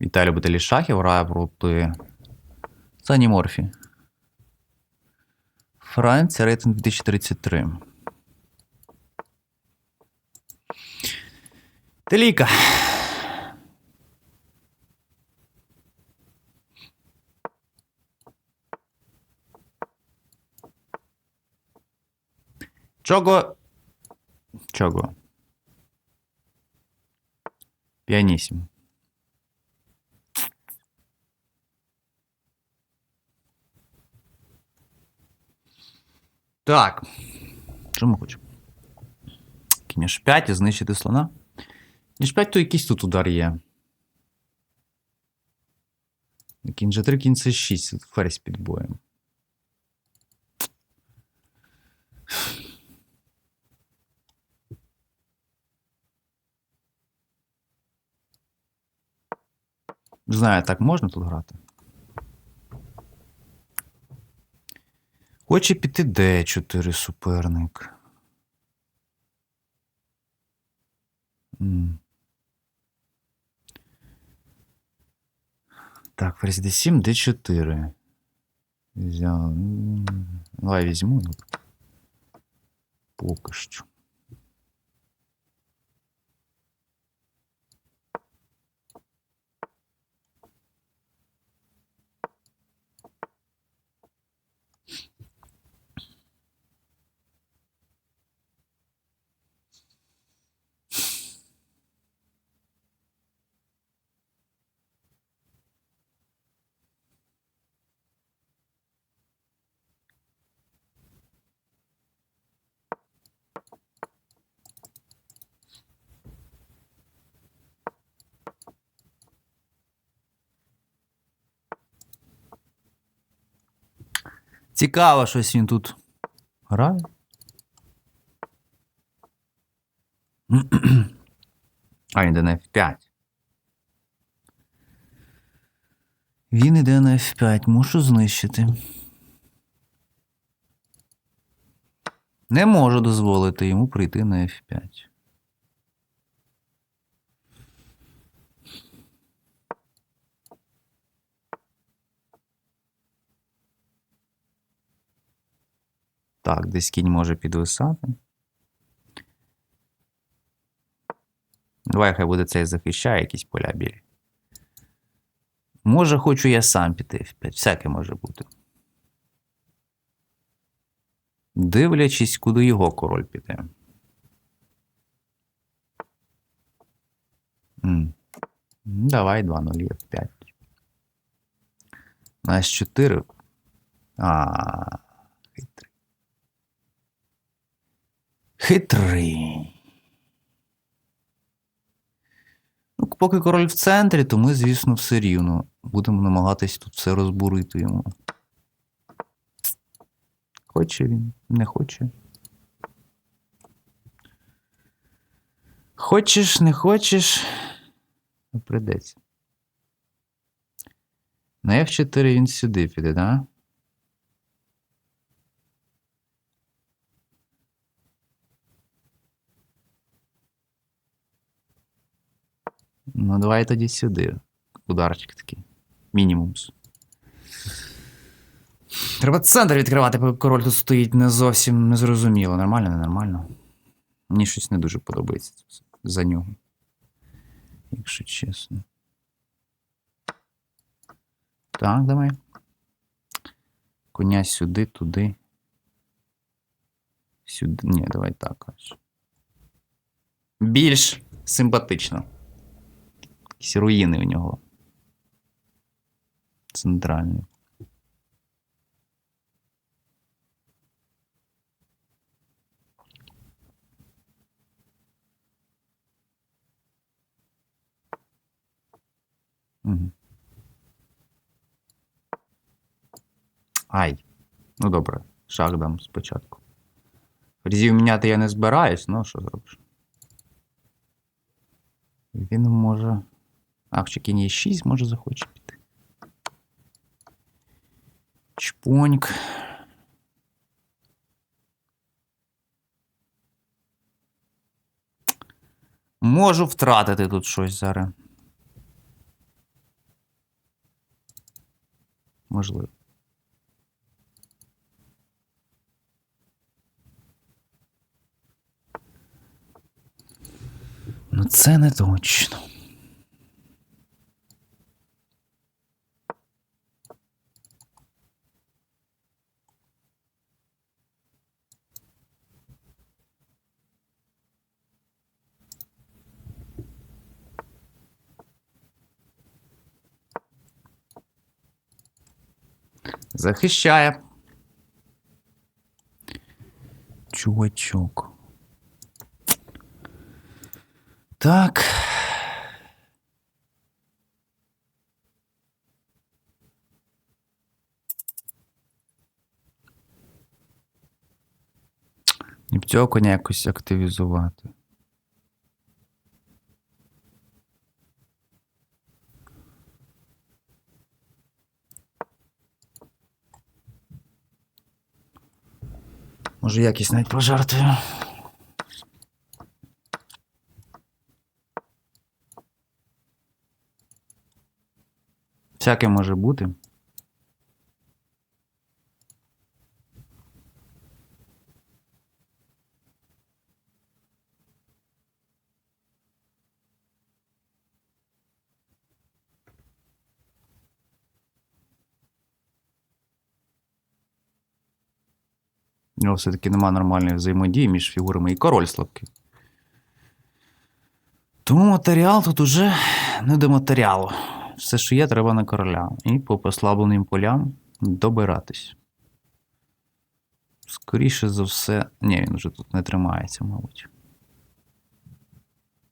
Віталій любителі шахів грає проти Сані Морфі. Франція, рейтинг 2033. Теліка. Чого? Чого? Піанісім. Так. Що ми хочемо? Кінь H5 і знищити слона. Кінь H5 то якийсь тут удар є. Кінь G3, кінь C6. Тут Ферзь під боєм. Не знаю, так можна тут грати? Хоче піти Д4 суперник. Так, ферзь D7, D4. Взяв. Давай візьму. Поки що. Цікаво, щось він тут грає. А, він йде на F5. Він іде на F5, мушу знищити. Не можу дозволити йому прийти на F5. Так, десь кінь може підвисати. Давай хай буде цей захищає якісь поля білі. Може, хочу я сам піти в 5. Всяке може бути. Дивлячись, куди його король піде. М. Давай 2-0 F5. У нас 4. А, Хитрий. Ну, поки король в центрі, то ми, звісно, все рівно. Будемо намагатись тут все розбурити йому. Хоче він, не хоче. Хочеш, не хочеш. Придеться. На F4 він сюди піде, да? Ну, давай тоді сюди. Ударчик такий. Мінімумс. Треба центр відкривати, поки король тут стоїть не зовсім незрозуміло. Нормально, ненормально. Мені щось не дуже подобається за нього. Якщо чесно. Так, давай. Коня сюди, туди. Сюди. Ні, давай так. Більш симпатично. Якісь руїни у нього. Центральні. Угу. Ай. Ну добре, шах дам спочатку. Фрізів міняти я не збираюсь, ну що зробиш? Він може. А, ще кінь є 6 може захоче піти. Чпоньк. Можу втратити тут щось зараз. можливо. Ну, це не точно. Захищає. Чувачок. Так. І б якось активізувати. Може, якість навіть пожартую. Всяке може бути. У нього все-таки нема нормальної взаємодії між фігурами і король слабкий. Тому матеріал тут уже не до матеріалу. Все, що є, треба на короля. І по послабленим полям добиратись. Скоріше за все. Ні, він вже тут не тримається, мабуть.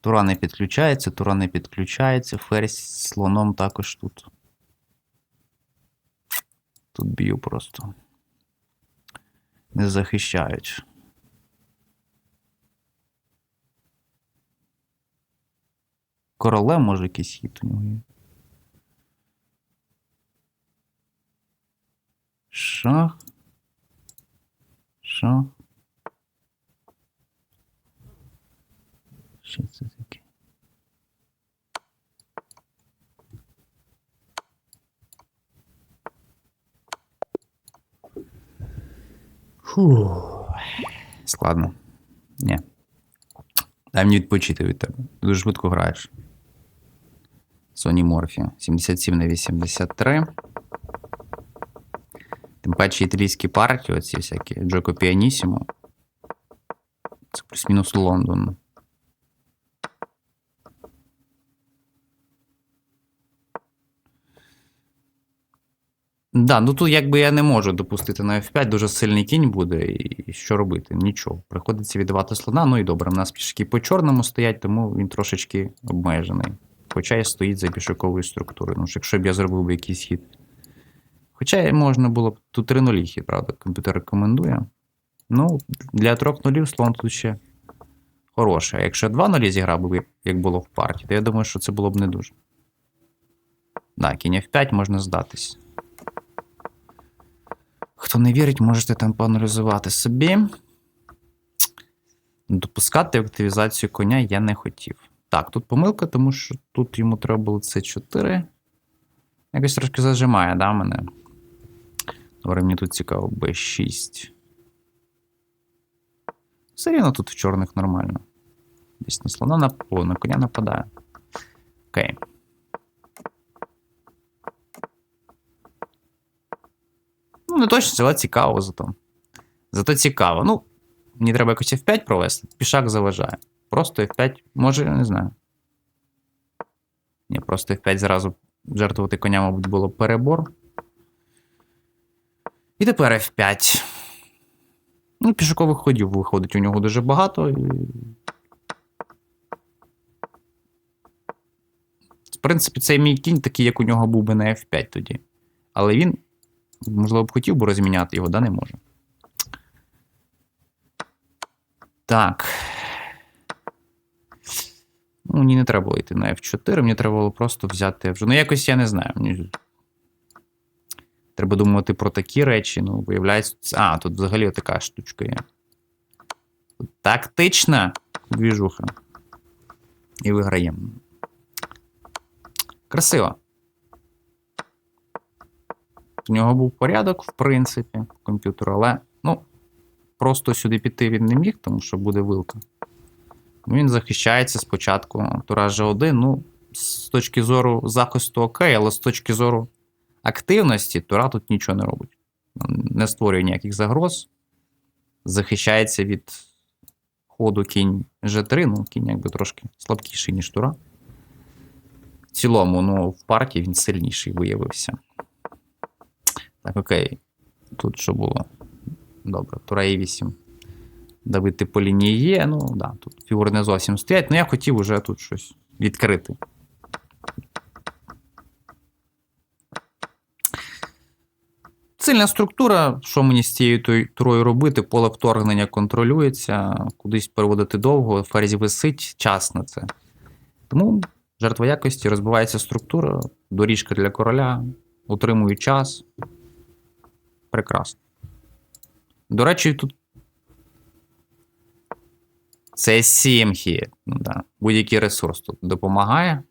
Тура не підключається, тура не підключається. Ферзь з слоном також тут. Тут б'ю просто. Не захищають. Королем може якийсь хід у нього є. Шах. Шах. Що це таке? Фу. Складно. Ні. Дай мені відпочити від тебе. Ти дуже швидко граєш. Sony Морфі. 77 на 83. Тим паче італійські партії, оці всякі Джоко Піанісімо. Це плюс-мінус Лондон. Да, ну тут якби я не можу допустити на F5, дуже сильний кінь буде, і що робити? Нічого. Приходиться віддавати слона, ну і добре, в нас пішки по чорному стоять, тому він трошечки обмежений. Хоча і стоїть за пішоковою структурою. Ну, якщо б я зробив би якийсь хід. Хоча можна було б тут 3 нулі хід, правда, комп'ютер рекомендує. Ну, для трьох нулів слон тут ще хороший. А якщо 2 нулі зіграв би, як було в партії, то я думаю, що це було б не дуже. Так, кінь F5 можна здатись. Хто не вірить, можете там поаналізувати собі. Допускати активізацію коня я не хотів. Так, тут помилка, тому що тут йому треба було С4. Якось трошки зажимає, да, мене. Добре, мені тут цікаво Б6. Все рівно тут в чорних нормально. Десь на слона на... О, на коня нападає. Окей. Ну, не точно, але цікаво зато. Зато цікаво. Ну, мені треба якось F5 провести. Пішак заважає. Просто F5, може, я не знаю. Ні, просто F5 зразу жертвувати коня, мабуть, було перебор. І тепер F5. Ну, пішокових ходів виходить у нього дуже багато. І... В принципі, цей мій кінь такий, як у нього був би на F5 тоді. Але він, можливо, б хотів би розміняти його, да не може. Так. Ну, мені не треба було йти на F4, мені треба було просто взяти вже. Ну, якось я не знаю. Мені... Треба думати про такі речі. Ну, виявляється. А, тут взагалі така штучка є. Тактична двіжуха. І виграємо. Красиво. У нього був порядок, в принципі, в комп'ютеру, але ну, просто сюди піти він не міг, тому що буде вилка. Ну, Він захищається спочатку тура G1. Ну, з точки зору захисту окей, але з точки зору активності Тура тут нічого не робить. Не створює ніяких загроз. Захищається від ходу кінь G3, ну, кінь якби трошки слабкіший, ніж Тура. В цілому, ну, в партії він сильніший виявився. Так, окей. Тут що було? Добре, Тура і 8. Давити по лінії є. Ну, да, тут фігури не зовсім стоять. Ну, я хотів уже тут щось відкрити. Сильна структура, що мені з цією турою робити, поле вторгнення контролюється, кудись переводити довго, ферзь висить, час на це. Тому жертва якості розбивається структура, доріжка для короля, утримують час. Прекрасно. До речі, тут це сімхі. Ну, да. Будь-який ресурс тут допомагає.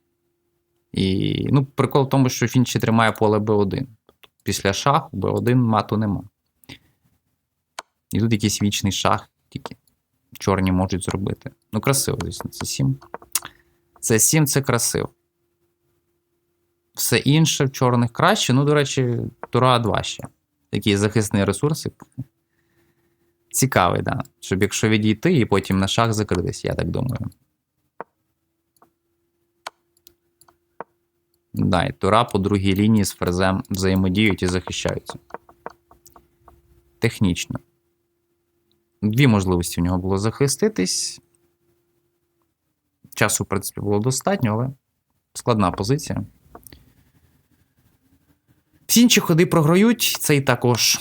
І ну, прикол в тому, що ще тримає поле Б1. Тобто після шаху Б1 мату нема. І тут якийсь вічний шах, тільки чорні можуть зробити. Ну, красиво, звісно, це 7. Це 7 це красиво. Все інше в чорних краще. Ну, до речі, Тура 2 ще. Такий захисний ресурсик. Цікавий, да. Щоб якщо відійти і потім на шах закритись, я так думаю. Да, і Тура по другій лінії з ферзем взаємодіють і захищаються. Технічно. Дві можливості в нього було захиститись. Часу, в принципі, було достатньо, але складна позиція. Всі інші ходи програють, цей також